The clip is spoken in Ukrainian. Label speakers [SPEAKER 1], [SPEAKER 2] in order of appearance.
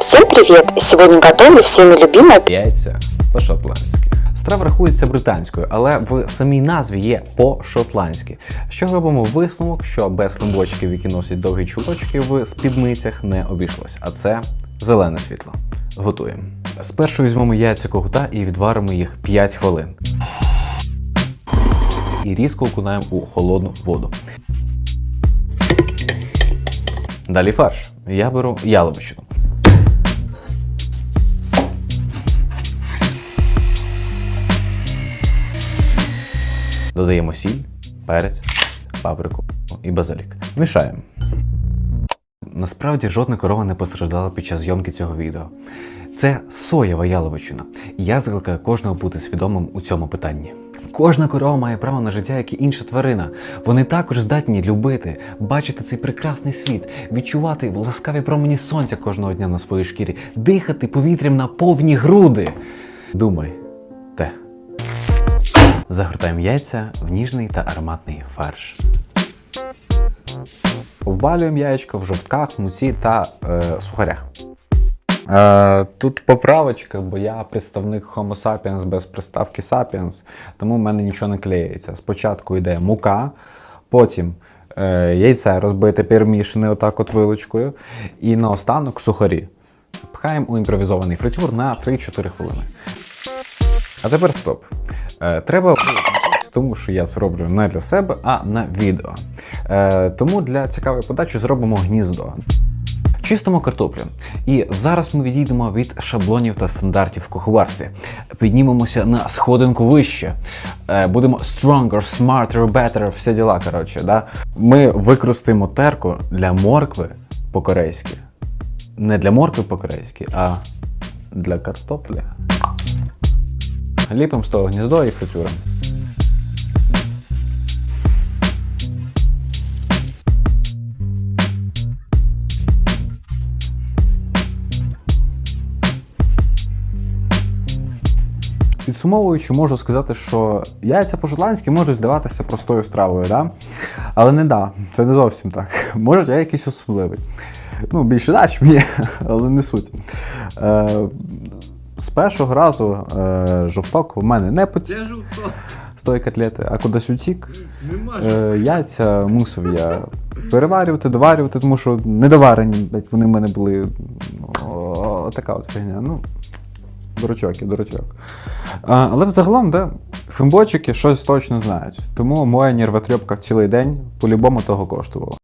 [SPEAKER 1] Всем привет! Сегодня готовлю всеми любимое
[SPEAKER 2] Яйця по-шотландськи. Страва рахується британською, але в самій назві є по-шотландськи. Що робимо висновок, що без фембочків, які носять довгі чулочки в спідницях, не обійшлось. А це зелене світло. Готуємо. Спершу візьмемо яйця когута і відваримо їх 5 хвилин. І різко окунаємо у холодну воду. Далі фарш. Я беру яловичину. Додаємо сіль, перець, паприку і базилік. Мішаємо. Насправді жодна корова не постраждала під час зйомки цього відео. Це соєва яловичина. Я закликаю кожного бути свідомим у цьому питанні. Кожна корова має право на життя, як і інша тварина. Вони також здатні любити, бачити цей прекрасний світ, відчувати ласкаві промені сонця кожного дня на своїй шкірі, дихати повітрям на повні груди. Думай, те. Загортаємо яйця в ніжний та ароматний фарш. Обвалюємо яєчко в жовтках, муці та е, сухарях. Е, тут поправочка, бо я представник Homo sapiens без приставки sapiens, тому в мене нічого не клеїться. Спочатку йде мука, потім е, яйце розбите, перемішане отак от вилочкою, і наостанок сухарі. Пхаємо у імпровізований фритюр на 3-4 хвилини. А тепер стоп. Е, треба тому що я це роблю не для себе, а на відео. Е, тому для цікавої подачі зробимо гніздо. Чистимо картоплю. І зараз ми відійдемо від шаблонів та стандартів в куховарстві. Піднімемося на сходинку вище. Е, будемо stronger, smarter, better, всі діла. Коротше, да? Ми використаємо терку для моркви по-корейськи. Не для моркви по-корейськи, а для картоплі. Ліпимо з того гніздо і фритюром. Підсумовуючи, можу сказати, що яйця по-шотландськи можуть здаватися простою стравою, да? але не да, це не зовсім так. Може, я якийсь особливий. Ну, більше да, чим є, але не суть. Е, з першого разу е, жовток в мене не потік з тої котлети, а кудись утік. Е, яйця мусив я переварювати, доварювати, тому що недоварені, вони в мене були. О, така от фігня. Ну, дурачок і дурачок. А, але взагалом, да, фембочики щось точно знають. Тому моя нервотрепка цілий день по-любому того коштувала.